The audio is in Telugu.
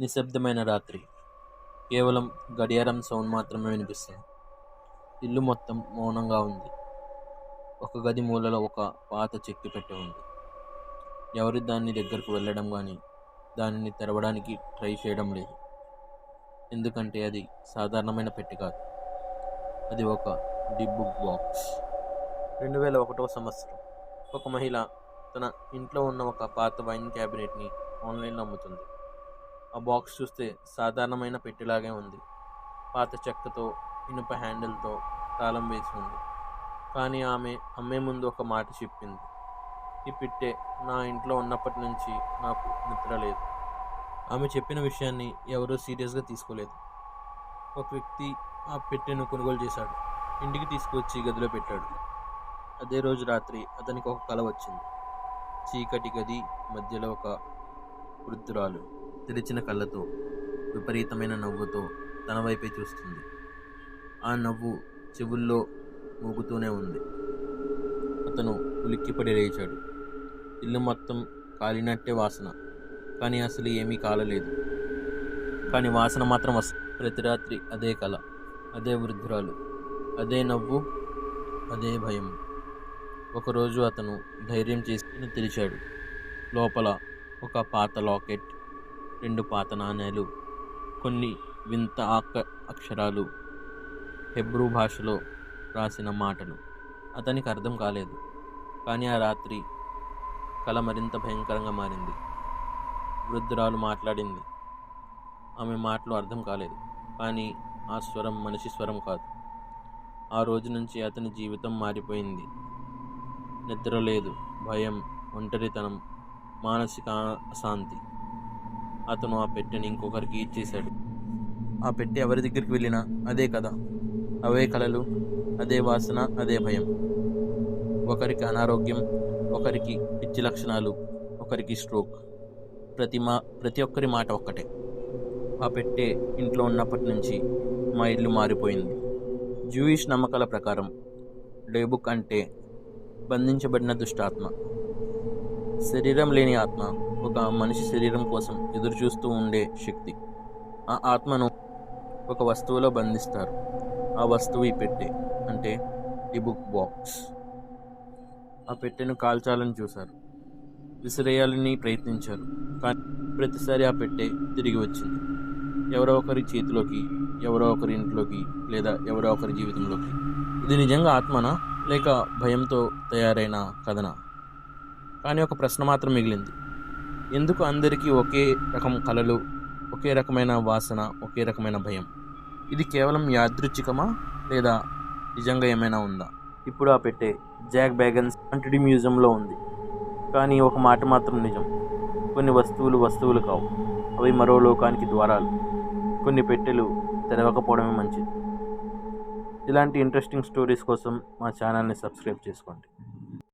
నిశ్శబ్దమైన రాత్రి. కేవలం గడియారం సౌండ్ మాత్రమే వినిపిస్తుంది. ఇల్లు మొత్తం మౌనంగా ఉంది. ఒక గది మూలలో ఒక పాత చెక్కి పెట్టి ఉంది. ఎవరి దాన్ని దగ్గరకు వెళ్ళడం కానీ దానిని తెరవడానికి ట్రై చేయడం లేదు. ఎందుకంటే అది సాధారణమైన పెట్టి కాదు. అది ఒక డి బుక్ బాక్స్. రెండు వేల ఒకటో సంవత్సరం. ఒక మహిళ తన ఇంట్లో ఉన్న ఒక పాత వైన్ క్యాబినెట్ని ఆన్లైన్లో అమ్ముతుంది. ఆ బాక్స్ చూస్తే సాధారణమైన పెట్టెలాగే ఉంది. పాత చెక్కతో ఇనుప హ్యాండిల్తో తాళం వేసి ఉంది. కానీ ఆమె అమ్మే ముందు ఒక మాట చెప్పింది. ఈ పెట్టె నా ఇంట్లో ఉన్నప్పటి నుంచి నాకు నిద్ర లేదు. ఆమె చెప్పిన విషయాన్ని ఎవరూ సీరియస్గా తీసుకోలేదు. ఒక వ్యక్తి ఆ పెట్టెను కొనుగోలు చేశాడు. ఇంటికి తీసుకొచ్చి గదిలో పెట్టాడు. అదే రోజు రాత్రి అతనికి ఒక కల వచ్చింది. చీకటి గది మధ్యలో ఒక వృద్ధురాలు. తెరిచిన కళ్ళతో విపరీతమైన నవ్వుతో తన వైపే చూస్తుంది. ఆ నవ్వు చెవుల్లో మూగుతూనే ఉంది. అతను ఉలిక్కిపడి లేచాడు. ఇల్లు మొత్తం కాలినట్టే వాసన కానీ అసలు ఏమీ కాలలేదు. కానీ వాసన మాత్రం వస్తుంది ప్రతి రాత్రి అదే కళ అదే వృద్ధురాలు అదే నవ్వు అదే భయం. ఒకరోజు అతను ధైర్యం చేసి తెరిచాడు. లోపల ఒక పాత లాకెట్ రెండు పాత నాణేలు కొన్ని వింత ఆక అక్షరాలు హెబ్రూ భాషలో రాసిన మాటలు. అతనికి అర్థం కాలేదు. కానీ ఆ రాత్రి కళ మరింత భయంకరంగా మారింది. వృద్ధురాలు మాట్లాడింది. ఆమె మాటలు అర్థం కాలేదు. కానీ ఆ స్వరం మనిషి స్వరం కాదు. ఆ రోజు నుంచి అతని జీవితం మారిపోయింది. నిద్ర లేదు భయం ఒంటరితనం మానసిక అశాంతి. అతను ఆ పెట్టెని ఇంకొకరికి ఇచ్చేశాడు. ఆ పెట్టె ఎవరి దగ్గరికి వెళ్ళినా అదే కథ. అవే కళలు అదే వాసన అదే భయం. ఒకరికి అనారోగ్యం ఒకరికి పిచ్చి లక్షణాలు ఒకరికి స్ట్రోక్. ప్రతి మా ప్రతి ఒక్కరి మాట ఒక్కటే. ఆ పెట్టె ఇంట్లో ఉన్నప్పటి నుంచి మా ఇల్లు మారిపోయింది. జూయిష్ నమ్మకాల ప్రకారం డేబుక్ అంటే బంధించబడిన దుష్టాత్మ. శరీరం లేని ఆత్మ ఒక మనిషి శరీరం కోసం ఎదురు చూస్తూ ఉండే శక్తి. ఆ ఆత్మను ఒక వస్తువులో బంధిస్తారు. ఆ వస్తువు ఈ పెట్టె అంటే ఈ బుక్ బాక్స్. ఆ పెట్టెను కాల్చాలని చూశారు. విసిరేయాలని ప్రయత్నించారు కానీ ప్రతిసారి ఆ పెట్టె తిరిగి వచ్చింది. ఎవరో ఒకరి చేతిలోకి ఎవరో ఒకరి ఇంట్లోకి లేదా ఎవరో ఒకరి జీవితంలోకి. ఇది నిజంగా ఆత్మనా లేక భయంతో తయారైన కథనా? కానీ ఒక ప్రశ్న మాత్రం మిగిలింది. ఎందుకు అందరికీ ఒకే రకం కళలు ఒకే రకమైన వాసన ఒకే రకమైన భయం? ఇది కేవలం యాదృచ్ఛికమా లేదా నిజంగా ఏమైనా ఉందా? ఇప్పుడు ఆ పెట్టే జాక్ బ్యాగన్స్ అంటడి మ్యూజియంలో ఉంది. కానీ ఒక మాట మాత్రం నిజం. కొన్ని వస్తువులు వస్తువులు కావు. అవి మరో లోకానికి ద్వారాలు. కొన్ని పెట్టెలు తెరవకపోవడమే మంచిది. ఇలాంటి ఇంట్రెస్టింగ్ స్టోరీస్ కోసం మా ఛానల్ని సబ్స్క్రైబ్ చేసుకోండి.